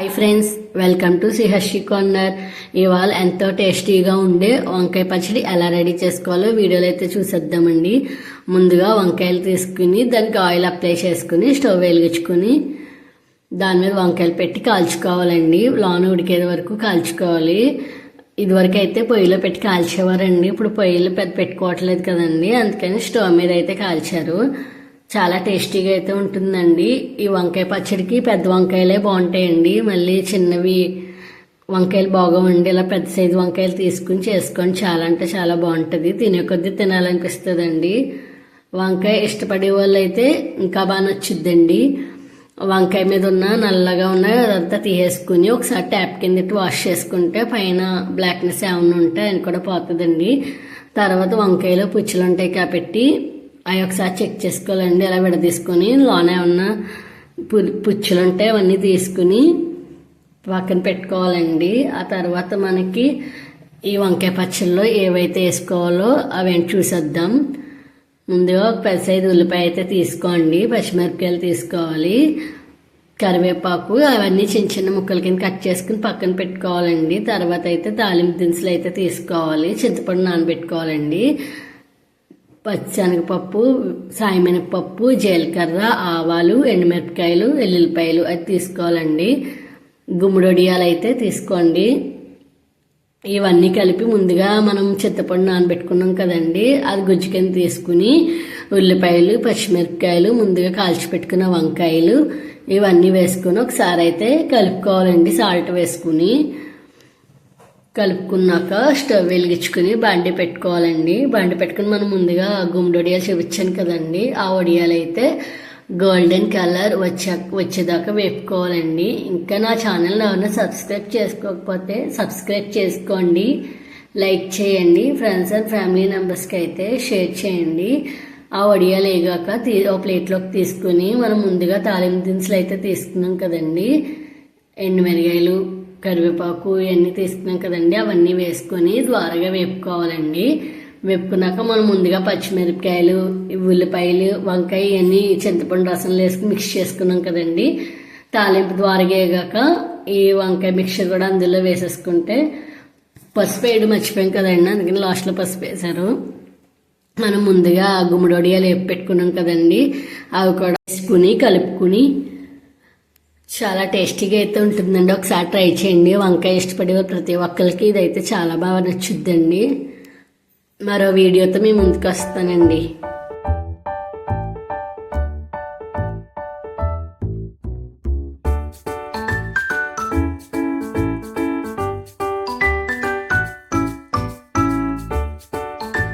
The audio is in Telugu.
Hi friends welcome to Sriharshi corner ఇవాళ ఎంతో టేస్టీగా ఉండే వంకాయ పచ్చడి ఎలా రెడీ చేసుకోవాలో వీడియోలో అయితే చూసేద్దామండి. ముందుగా వంకాయలు తీసుకుని దానికి ఆయిల్ అప్లై చేసుకుని స్టవ్ వెలిగించుకుని దాని మీద వంకాయలు పెట్టి కాల్చుకోవాలండి. లోన ఉడికేది వరకు కాల్చుకోవాలి. ఇదివరకు అయితే పొయ్యిలో పెట్టి కాల్చేవారండి. ఇప్పుడు పొయ్యిలో పెద్ద పెట్టుకోవట్లేదు కదండి. అందుకని స్టవ్ మీద అయితే కాల్చారు. చాలా టేస్టీగా అయితే ఉంటుందండి. ఈ వంకాయ పచ్చడికి పెద్ద వంకాయలే బాగుంటాయండి. మళ్ళీ చిన్నవి వంకాయలు బాగా ఉండి ఇలా పెద్ద సైజు వంకాయలు తీసుకుని చేసుకొని చాలా అంటే చాలా బాగుంటుంది. తినే కొద్దీ తినాలనిపిస్తుందండి. వంకాయ ఇష్టపడే వాళ్ళు అయితే ఇంకా బాగా నచ్చుద్దండి. వంకాయ మీద ఉన్న నల్లగా ఉన్న అదంతా తీసేసుకుని ఒకసారి ట్యాప్ కింద వాష్ చేసుకుంటే పైన బ్లాక్నెస్ ఏమైనా ఉంటే అని కూడా పోతుందండి. తర్వాత వంకాయలో పుచ్చులు ఉంటాయి కాబట్టి అవి ఒకసారి చెక్ చేసుకోవాలండి అలా విడదీసుకొని లోనే ఉన్న పు- పుచ్చులు ఉంటే అవన్నీ తీసుకుని పక్కన పెట్టుకోవాలండి. ఆ తర్వాత మనకి ఈ వంకాయ పచ్చళ్ళలో ఏవైతే వేసుకోవాలో అవేంటి చూసేద్దాం. ముందుగా ఒక పెద్ద సైజు ఉల్లిపాయ అయితే తీసుకోండి పచ్చిమిరపకాయలు తీసుకోవాలి కరివేపాకు అవన్నీ చిన్న చిన్న ముక్కల కింద కట్ చేసుకుని పక్కన పెట్టుకోవాలండి. తర్వాత అయితే తాలింపు దినుసులు అయితే తీసుకోవాలి చింతపండు నానబెట్టుకోవాలండి. పచ్చిశనగపప్పు సాయమినపప్పు జీలకర్ర ఆవాలు ఎండుమిరపకాయలు వెల్లుల్లిపాయలు అది తీసుకోవాలండి. గుమ్మడొడియాలు అయితే తీసుకోండి. ఇవన్నీ కలిపి ముందుగా మనం చింతపండు నానబెట్టుకున్నాం కదండి. అది గుజ్జు కింద తీసుకుని ఉల్లిపాయలు పచ్చిమిరపకాయలు ముందుగా కాల్చి పెట్టుకున్న వంకాయలు ఇవన్నీ వేసుకుని ఒకసారి అయితే కలుపుకోవాలండి సాల్ట్ వేసుకుని. కలుపుకున్నాక స్టవ్ వెలిగించుకుని బండి పెట్టుకోవాలండి. బండి పెట్టుకుని మనం ముందుగా గుమ్మడి వడియాలు చూపించాను కదండి. ఆ వడియాలు అయితే గోల్డెన్ కలర్ వచ్చా వచ్చేదాకా వేపుకోవాలండి. ఇంకా నా ఛానల్ ఎవరైనా సబ్స్క్రైబ్ చేసుకోకపోతే సబ్స్క్రైబ్ చేసుకోండి. లైక్ చేయండి. ఫ్రెండ్స్ అండ్ ఫ్యామిలీ మెంబర్స్కి అయితే షేర్ చేయండి. ఆ వడియాలు వేగాక తీ ఒక ప్లేట్లోకి తీసుకుని మనం ముందుగా తాలింపు దినుసులు అయితే తీసుకున్నాం కదండి. ఎండుమిరగాయలు కరివేపాకు ఇవన్నీ తీసుకున్నాం కదండి. అవన్నీ వేసుకొని ద్వారగా వేపుకోవాలండి. వేపుకున్నాక మనం ముందుగా పచ్చిమిరపకాయలు ఉల్లిపాయలు వంకాయ ఇవన్నీ చింతపండు రసంలో వేసుకుని మిక్స్ చేసుకున్నాం కదండి. తాలింపు ద్వారగేగాక ఈ వంకాయ మిక్చర్ కూడా అందులో వేసేసుకుంటే పసుపు వేయడం మర్చిపోయాం కదండి. అందుకని లాస్ట్లో పసుపు వేశారు. మనం ముందుగా గుమ్మడి వడియాలు వేపి పెట్టుకున్నాం కదండి. అవి కూడా వేసుకుని కలుపుకుని చాలా టేస్టీగా అయితే ఉంటుందండి. ఒకసారి ట్రై చేయండి. వంకాయ ఇష్టపడే ప్రతి ఒక్కరికి ఇదైతే చాలా బాగా నచ్చుద్దండి. మరో వీడియోతో మీ ముందుకు వస్తానండి.